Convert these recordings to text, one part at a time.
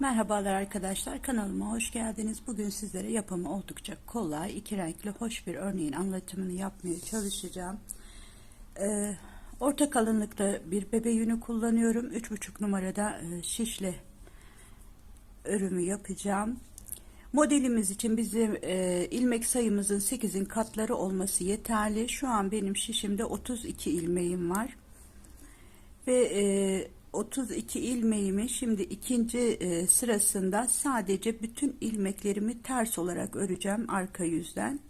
Merhabalar arkadaşlar kanalıma hoş geldiniz. Bugün sizlere yapımı oldukça kolay, iki renkli hoş bir örneğin anlatımını yapmaya çalışacağım. Ee, orta kalınlıkta bir bebe yünü kullanıyorum. 3,5 numarada e, şişle örümü yapacağım. Modelimiz için bizim e, ilmek sayımızın 8'in katları olması yeterli. Şu an benim şişimde 32 ilmeğim var. Ve e, 32 ilmeğimi şimdi ikinci e, sırasında sadece bütün ilmeklerimi ters olarak öreceğim arka yüzden.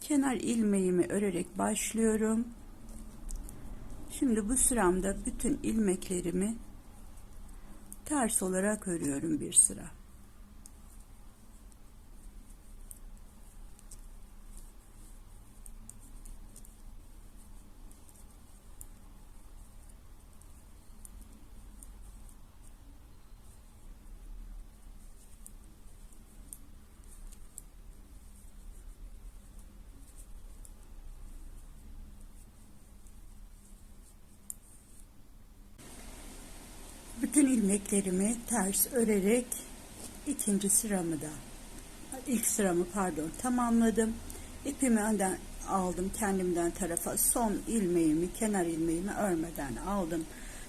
Kenar ilmeğimi örerek başlıyorum. Şimdi bu sıramda bütün ilmeklerimi ters olarak örüyorum bir sıra. Bütün ilmeklerimi ters örerek ikinci sıramı da ilk sıramı pardon tamamladım. İpimi önden aldım kendimden tarafa son ilmeğimi kenar ilmeğimi örmeden aldım.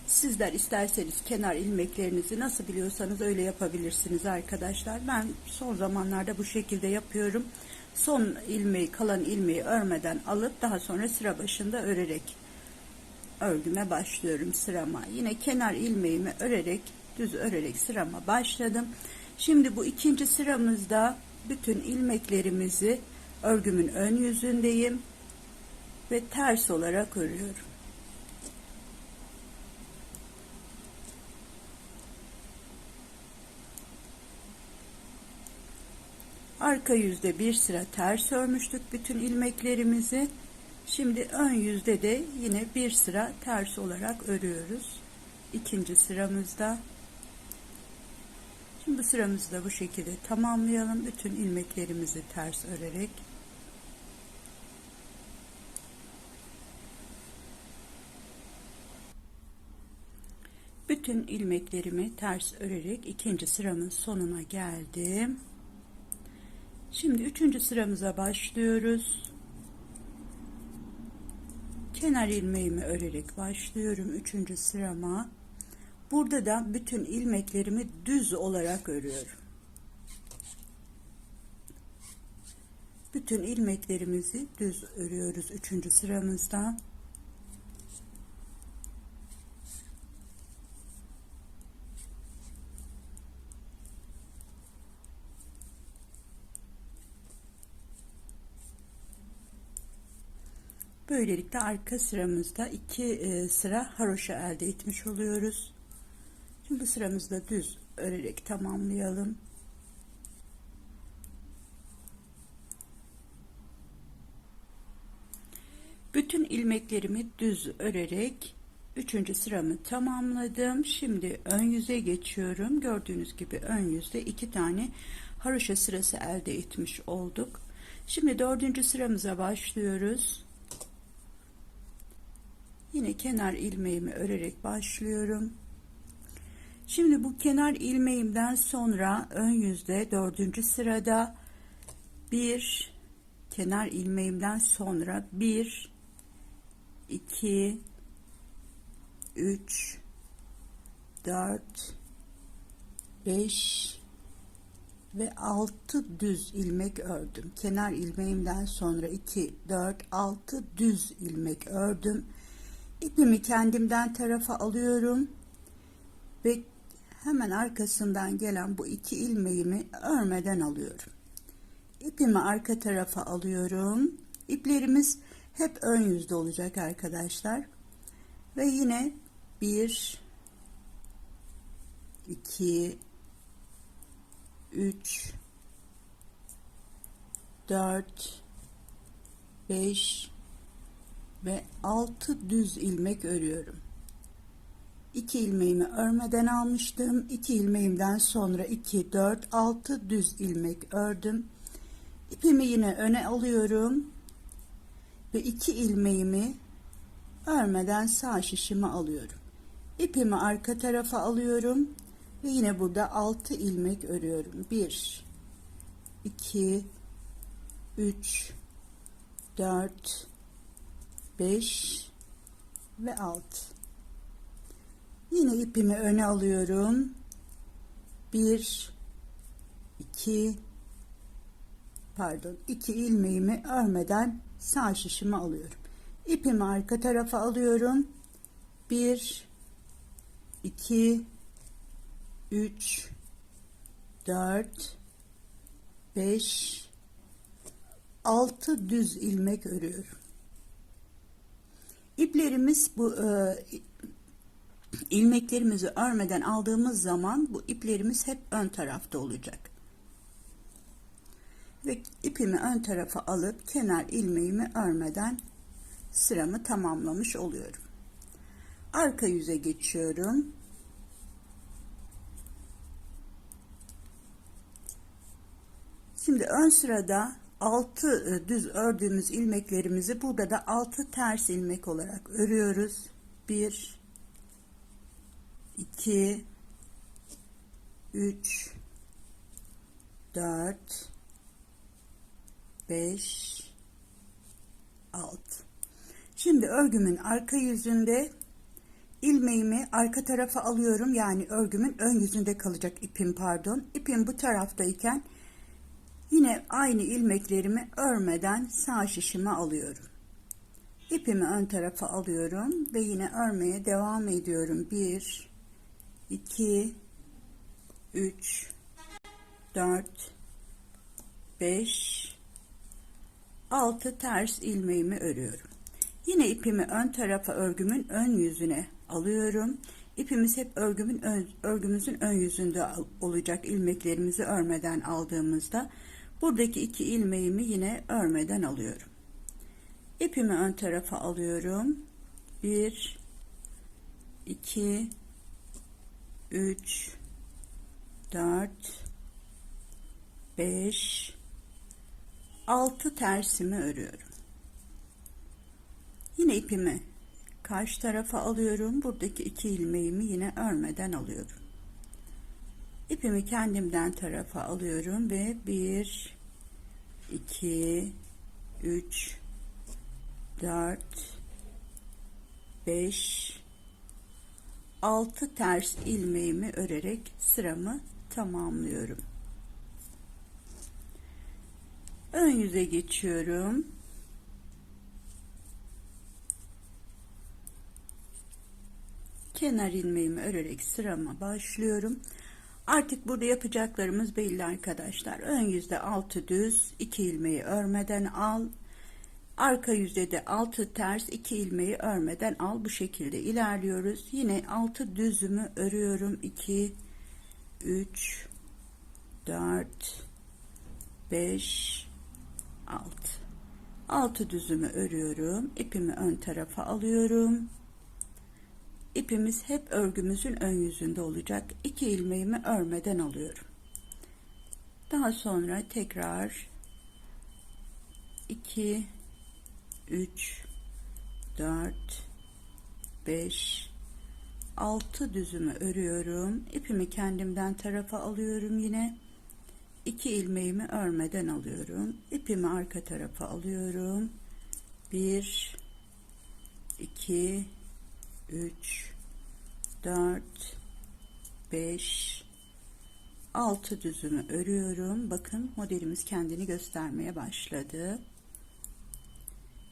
Sizler isterseniz kenar ilmeklerinizi nasıl biliyorsanız öyle yapabilirsiniz arkadaşlar. Ben son zamanlarda bu şekilde yapıyorum. Son ilmeği kalan ilmeği örmeden alıp daha sonra sıra başında örerek örgüme başlıyorum sırama. Yine kenar ilmeğimi örerek düz örerek sırama başladım. Şimdi bu ikinci sıramızda bütün ilmeklerimizi örgümün ön yüzündeyim ve ters olarak örüyorum. Arka yüzde bir sıra ters örmüştük bütün ilmeklerimizi. Şimdi ön yüzde de yine bir sıra ters olarak örüyoruz. İkinci sıramızda. Şimdi bu sıramızı da bu şekilde tamamlayalım. Bütün ilmeklerimizi ters örerek. Bütün ilmeklerimi ters örerek ikinci sıramın sonuna geldim. Şimdi üçüncü sıramıza başlıyoruz kenar ilmeğimi örerek başlıyorum üçüncü sırama burada da bütün ilmeklerimi düz olarak örüyorum bütün ilmeklerimizi düz örüyoruz üçüncü sıramızda Böylelikle arka sıramızda iki e, sıra haroşa elde etmiş oluyoruz. Şimdi sıramızda düz örerek tamamlayalım. Bütün ilmeklerimi düz örerek üçüncü sıramı tamamladım. Şimdi ön yüze geçiyorum. Gördüğünüz gibi ön yüzde iki tane haroşa sırası elde etmiş olduk. Şimdi dördüncü sıramıza başlıyoruz. Yine kenar ilmeğimi örerek başlıyorum. Şimdi bu kenar ilmeğimden sonra ön yüzde dördüncü sırada bir kenar ilmeğimden sonra bir iki üç dört beş ve altı düz ilmek ördüm. Kenar ilmeğimden sonra iki dört altı düz ilmek ördüm İpimi kendimden tarafa alıyorum ve hemen arkasından gelen bu iki ilmeğimi örmeden alıyorum. İpimi arka tarafa alıyorum. İplerimiz hep ön yüzde olacak arkadaşlar. Ve yine bir, iki, üç, dört, beş ve 6 düz ilmek örüyorum. 2 ilmeğimi örmeden almıştım. 2 ilmeğimden sonra 2 4 6 düz ilmek ördüm. İpimi yine öne alıyorum ve 2 ilmeğimi örmeden sağ şişime alıyorum. İpimi arka tarafa alıyorum Ve yine burada 6 ilmek örüyorum. 1 2 3 4 5 ve 6 yine ipimi öne alıyorum. 1 2 pardon 2 ilmeğimi örmeden sağ şişimi alıyorum. İpimi arka tarafa alıyorum. 1 2 3 4 5 6 düz ilmek örüyorum. İplerimiz bu e, ilmeklerimizi örmeden aldığımız zaman bu iplerimiz hep ön tarafta olacak. Ve ipimi ön tarafa alıp kenar ilmeğimi örmeden sıramı tamamlamış oluyorum. Arka yüze geçiyorum. Şimdi ön sırada 6 e, düz ördüğümüz ilmeklerimizi burada da 6 ters ilmek olarak örüyoruz. 1 2 3 4 5 6 Şimdi örgümün arka yüzünde ilmeğimi arka tarafa alıyorum. Yani örgümün ön yüzünde kalacak ipim pardon. İpim bu taraftayken Yine aynı ilmeklerimi örmeden sağ şişime alıyorum. İpimi ön tarafa alıyorum ve yine örmeye devam ediyorum. 1 2 3 4 5 6 ters ilmeğimi örüyorum. Yine ipimi ön tarafa örgümün ön yüzüne alıyorum. İpimiz hep örgümün ön, örgümüzün ön yüzünde olacak ilmeklerimizi örmeden aldığımızda Buradaki iki ilmeğimi yine örmeden alıyorum. İpimi ön tarafa alıyorum. 1 2 3 4 5 6 tersimi örüyorum. Yine ipimi karşı tarafa alıyorum. Buradaki iki ilmeğimi yine örmeden alıyorum. İpimi kendimden tarafa alıyorum ve 1 2 3 4 5 6 ters ilmeğimi örerek sıramı tamamlıyorum. Ön yüze geçiyorum. Kenar ilmeğimi örerek sırama başlıyorum. Artık burada yapacaklarımız belli arkadaşlar. Ön yüzde altı düz, iki ilmeği örmeden al. Arka yüzde de altı ters, iki ilmeği örmeden al. Bu şekilde ilerliyoruz. Yine altı düzümü örüyorum. 2 3 4 5 6 6 düzümü örüyorum. İpimi ön tarafa alıyorum ipimiz hep örgümüzün ön yüzünde olacak. İki ilmeğimi örmeden alıyorum. Daha sonra tekrar 2 3 4 5 6 düzümü örüyorum. İpimi kendimden tarafa alıyorum yine. 2 ilmeğimi örmeden alıyorum. İpimi arka tarafa alıyorum. 1 2 3 4 5 6 düzümü örüyorum. Bakın modelimiz kendini göstermeye başladı.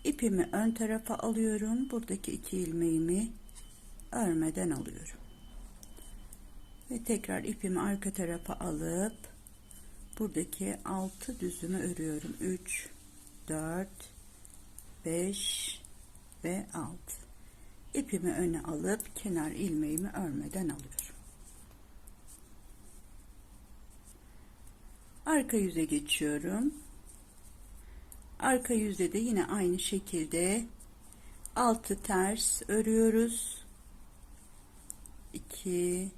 İpimi ön tarafa alıyorum. Buradaki iki ilmeğimi örmeden alıyorum. Ve tekrar ipimi arka tarafa alıp buradaki 6 düzümü örüyorum. 3 4 5 ve 6 ipimi öne alıp kenar ilmeğimi örmeden alıyorum. Arka yüze geçiyorum. Arka yüzde de yine aynı şekilde altı ters örüyoruz. 2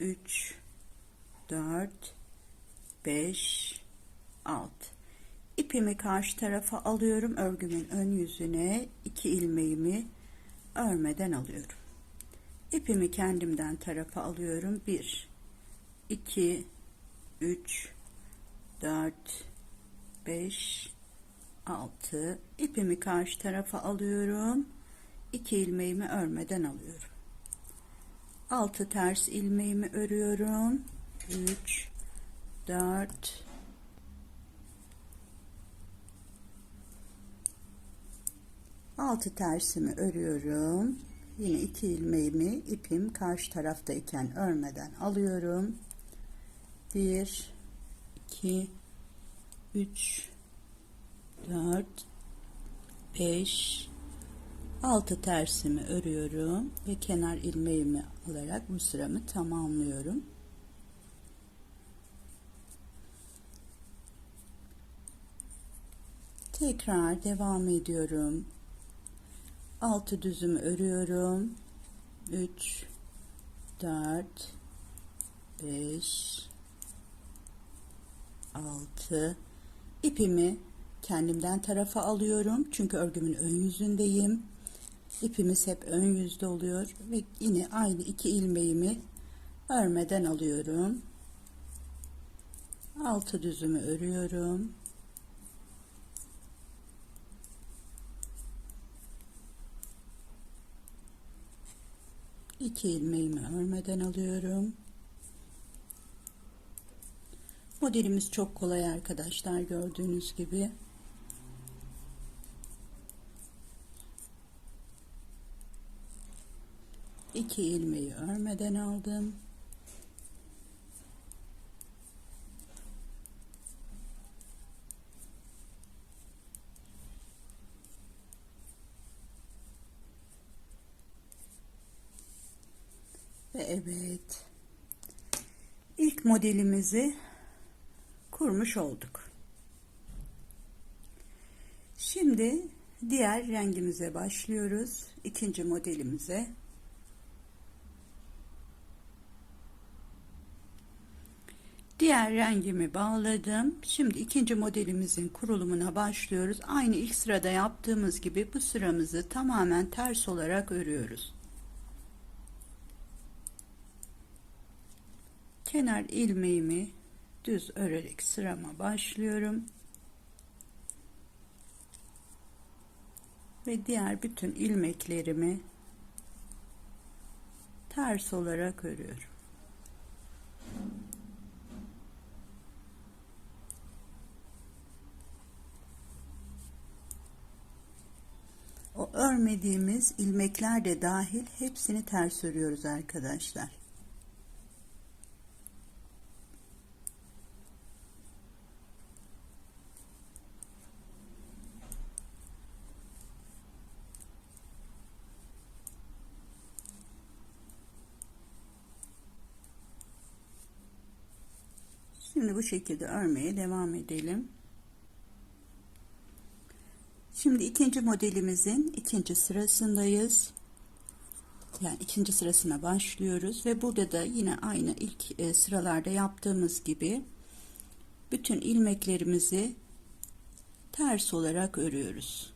3 4 5 6 ipimi karşı tarafa alıyorum örgümün ön yüzüne iki ilmeğimi örmeden alıyorum. İpimi kendimden tarafa alıyorum. 1 2 3 4 5 6 ipimi karşı tarafa alıyorum. 2 ilmeğimi örmeden alıyorum. 6 ters ilmeğimi örüyorum. 3 4 6 tersimi örüyorum. Yine 2 ilmeğimi ipim karşı taraftayken örmeden alıyorum. 1 2 3 4 5 6 tersimi örüyorum ve kenar ilmeğimi alarak bu sıramı tamamlıyorum. Tekrar devam ediyorum. 6 düzümü örüyorum. 3 4 5 6 ipimi kendimden tarafa alıyorum. Çünkü örgümün ön yüzündeyim. İpimiz hep ön yüzde oluyor ve yine aynı iki ilmeğimi örmeden alıyorum. Altı düzümü örüyorum. İki ilmeğimi örmeden alıyorum. Modelimiz çok kolay arkadaşlar gördüğünüz gibi. iki ilmeği örmeden aldım. Ve evet. İlk modelimizi kurmuş olduk. Şimdi diğer rengimize başlıyoruz. İkinci modelimize. Diğer rengimi bağladım. Şimdi ikinci modelimizin kurulumuna başlıyoruz. Aynı ilk sırada yaptığımız gibi bu sıramızı tamamen ters olarak örüyoruz. Kenar ilmeğimi düz örerek sırama başlıyorum. Ve diğer bütün ilmeklerimi ters olarak örüyorum. O örmediğimiz ilmekler de dahil hepsini ters örüyoruz arkadaşlar. Şimdi bu şekilde örmeye devam edelim. Şimdi ikinci modelimizin ikinci sırasındayız. Yani ikinci sırasına başlıyoruz ve burada da yine aynı ilk e, sıralarda yaptığımız gibi bütün ilmeklerimizi ters olarak örüyoruz.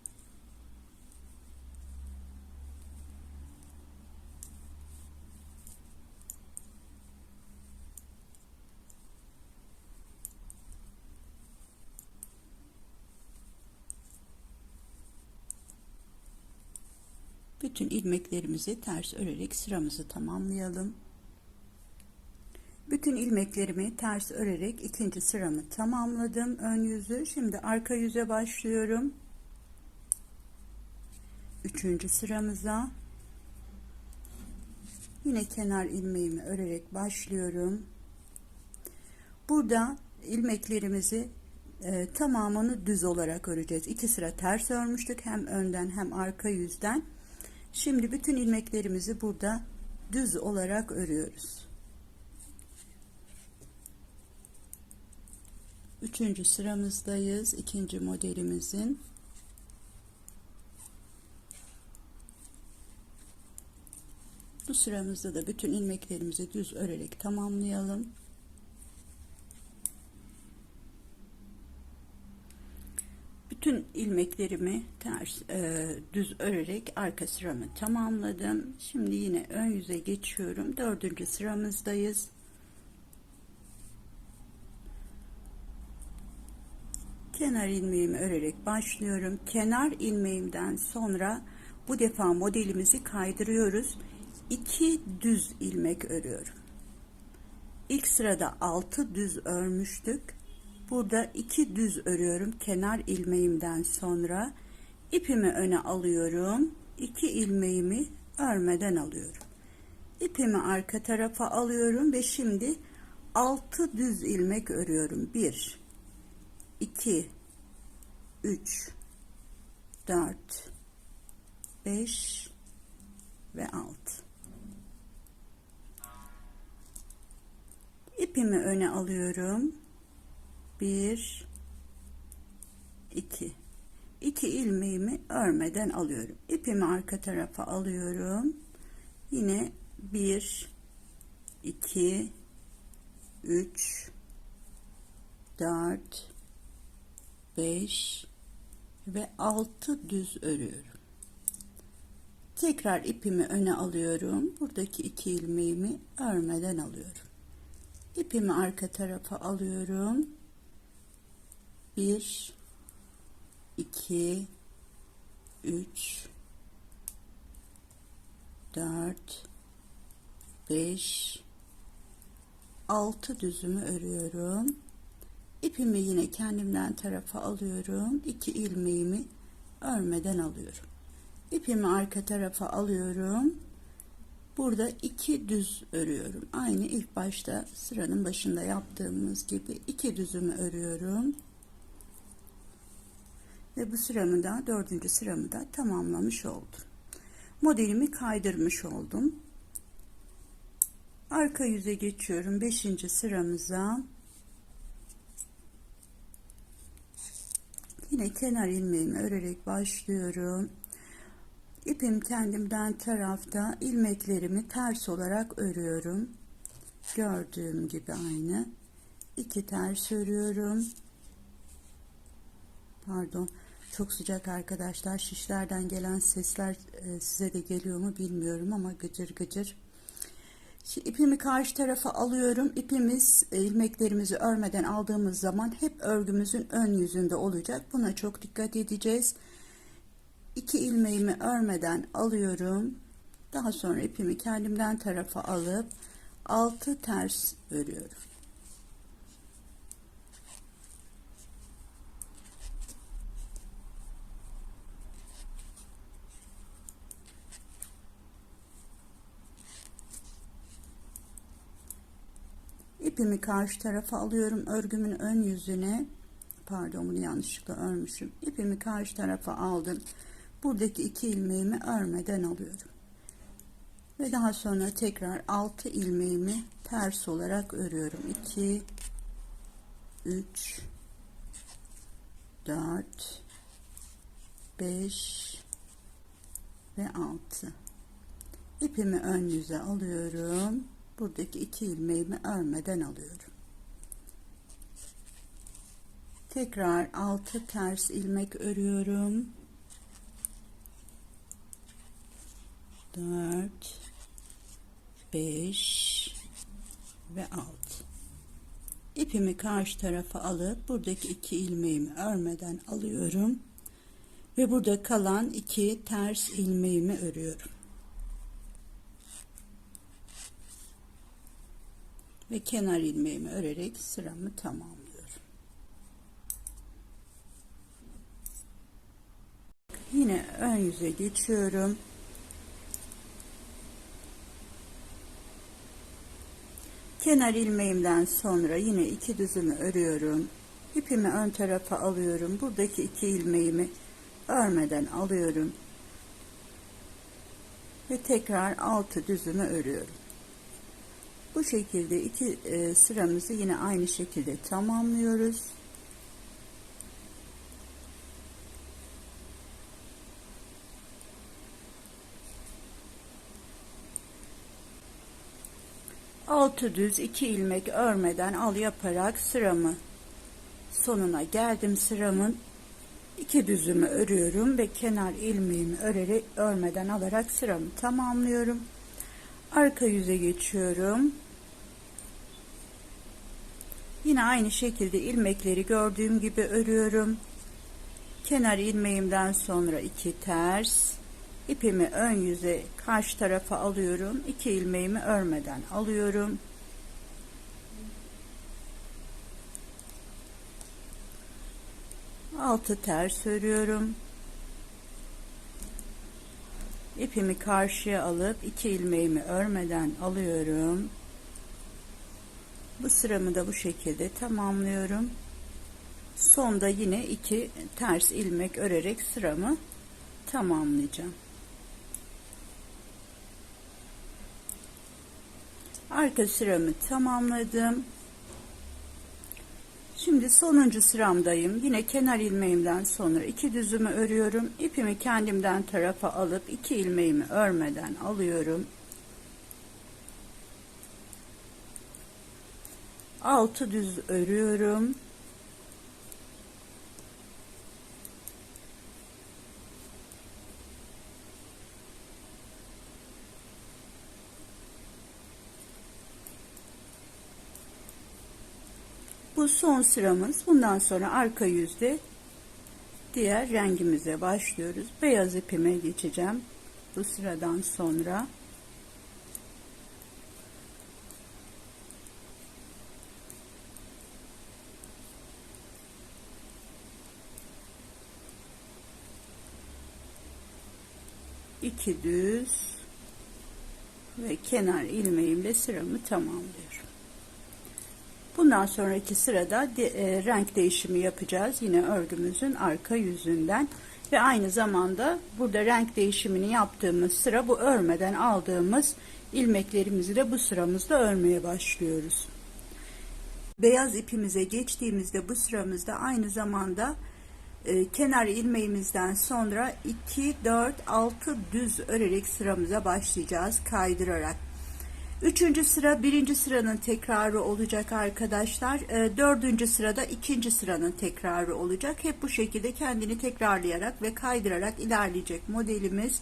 Bütün ilmeklerimizi ters örerek sıramızı tamamlayalım. Bütün ilmeklerimi ters örerek ikinci sıramı tamamladım. Ön yüzü. Şimdi arka yüze başlıyorum. Üçüncü sıramıza. Yine kenar ilmeğimi örerek başlıyorum. Burada ilmeklerimizi e, tamamını düz olarak öreceğiz. İki sıra ters örmüştük. Hem önden hem arka yüzden. Şimdi bütün ilmeklerimizi burada düz olarak örüyoruz. Üçüncü sıramızdayız. ikinci modelimizin. Bu sıramızda da bütün ilmeklerimizi düz örerek tamamlayalım. Bütün ilmeklerimi ters e, düz örerek arka sıramı tamamladım. Şimdi yine ön yüze geçiyorum. Dördüncü sıramızdayız. Kenar ilmeğimi örerek başlıyorum. Kenar ilmeğimden sonra bu defa modelimizi kaydırıyoruz. 2 düz ilmek örüyorum. İlk sırada 6 düz örmüştük. Burada 2 düz örüyorum kenar ilmeğimden sonra. ipimi öne alıyorum. 2 ilmeğimi örmeden alıyorum. İpimi arka tarafa alıyorum ve şimdi 6 düz ilmek örüyorum. 1 2 3 4 5 ve 6 ipimi öne alıyorum 1 2 2 ilmeğimi örmeden alıyorum ipimi arka tarafa alıyorum yine 1 2 3 4 5 ve 6 düz örüyorum. Tekrar ipimi öne alıyorum. Buradaki iki ilmeğimi örmeden alıyorum. İpimi arka tarafa alıyorum. 1 2 3 4 5 6 düzümü örüyorum. İpimi yine kendimden tarafa alıyorum. İki ilmeğimi örmeden alıyorum. İpimi arka tarafa alıyorum. Burada iki düz örüyorum. Aynı ilk başta sıranın başında yaptığımız gibi iki düzümü örüyorum. Ve bu sıramı da dördüncü sıramı da tamamlamış oldum. Modelimi kaydırmış oldum. Arka yüze geçiyorum. Beşinci sıramıza Yine kenar ilmeğimi örerek başlıyorum. İpim kendimden tarafta ilmeklerimi ters olarak örüyorum. Gördüğüm gibi aynı. İki ters örüyorum. Pardon. Çok sıcak arkadaşlar. Şişlerden gelen sesler e, size de geliyor mu bilmiyorum ama gıcır gıcır. Şimdi ipimi karşı tarafa alıyorum. İpimiz e, ilmeklerimizi örmeden aldığımız zaman hep örgümüzün ön yüzünde olacak. Buna çok dikkat edeceğiz. İki ilmeğimi örmeden alıyorum. Daha sonra ipimi kendimden tarafa alıp altı ters örüyorum. İpimi karşı tarafa alıyorum. Örgümün ön yüzüne pardon bunu yanlışlıkla örmüşüm. İpimi karşı tarafa aldım. Buradaki iki ilmeğimi örmeden alıyorum. Ve daha sonra tekrar 6 ilmeğimi ters olarak örüyorum. 2 3 4 5 ve 6 ipimi ön yüze alıyorum buradaki iki ilmeğimi örmeden alıyorum. Tekrar altı ters ilmek örüyorum. 4 5 ve 6 ipimi karşı tarafa alıp buradaki iki ilmeğimi örmeden alıyorum ve burada kalan iki ters ilmeğimi örüyorum ve kenar ilmeğimi örerek sıramı tamamlıyorum. Yine ön yüze geçiyorum. Kenar ilmeğimden sonra yine iki düzümü örüyorum. İpimi ön tarafa alıyorum. Buradaki iki ilmeğimi örmeden alıyorum. Ve tekrar altı düzümü örüyorum. Bu şekilde iki e, sıramızı yine aynı şekilde tamamlıyoruz. Altı düz iki ilmek örmeden al yaparak sıramı sonuna geldim sıramın İki düzümü örüyorum ve kenar ilmeğimi örerek örmeden alarak sıramı tamamlıyorum. Arka yüze geçiyorum. Yine aynı şekilde ilmekleri gördüğüm gibi örüyorum. Kenar ilmeğimden sonra iki ters. ipimi ön yüze karşı tarafa alıyorum. İki ilmeğimi örmeden alıyorum. Altı ters örüyorum. İpimi karşıya alıp iki ilmeğimi örmeden alıyorum. Bu sıramı da bu şekilde tamamlıyorum. Sonda yine iki ters ilmek örerek sıramı tamamlayacağım. Arka sıramı tamamladım. Şimdi sonuncu sıramdayım. Yine kenar ilmeğimden sonra iki düzümü örüyorum. İpimi kendimden tarafa alıp iki ilmeğimi örmeden alıyorum. Altı düz örüyorum. Bu son sıramız. Bundan sonra arka yüzde diğer rengimize başlıyoruz. Beyaz ipime geçeceğim. Bu sıradan sonra. iki düz ve kenar ilmeğimle sıramı tamamlıyorum. Bundan sonraki sırada de, e, renk değişimi yapacağız. Yine örgümüzün arka yüzünden ve aynı zamanda burada renk değişimini yaptığımız sıra bu örmeden aldığımız ilmeklerimizi de bu sıramızda örmeye başlıyoruz. Beyaz ipimize geçtiğimizde bu sıramızda aynı zamanda e, kenar ilmeğimizden sonra 2 4 6 düz örerek sıramıza başlayacağız kaydırarak. Üçüncü sıra birinci sıranın tekrarı olacak arkadaşlar. E, dördüncü sırada ikinci sıranın tekrarı olacak. Hep bu şekilde kendini tekrarlayarak ve kaydırarak ilerleyecek modelimiz.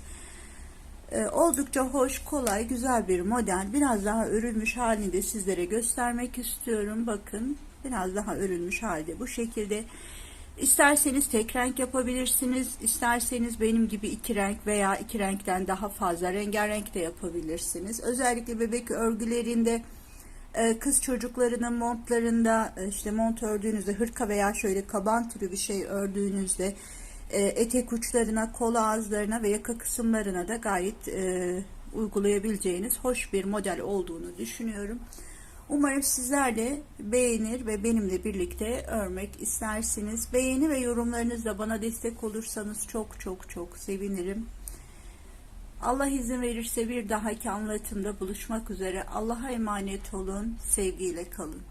E, oldukça hoş, kolay, güzel bir model. Biraz daha örülmüş halini de sizlere göstermek istiyorum. Bakın biraz daha örülmüş halde bu şekilde. İsterseniz tek renk yapabilirsiniz. İsterseniz benim gibi iki renk veya iki renkten daha fazla rengarenk de yapabilirsiniz. Özellikle bebek örgülerinde e, kız çocuklarının montlarında e, işte mont ördüğünüzde hırka veya şöyle kaban türü bir şey ördüğünüzde e, etek uçlarına, kol ağızlarına ve yaka kısımlarına da gayet uygulayabileceğiniz hoş bir model olduğunu düşünüyorum. Umarım sizler de beğenir ve benimle birlikte örmek istersiniz. Beğeni ve yorumlarınızla bana destek olursanız çok çok çok sevinirim. Allah izin verirse bir dahaki anlatımda buluşmak üzere. Allah'a emanet olun. Sevgiyle kalın.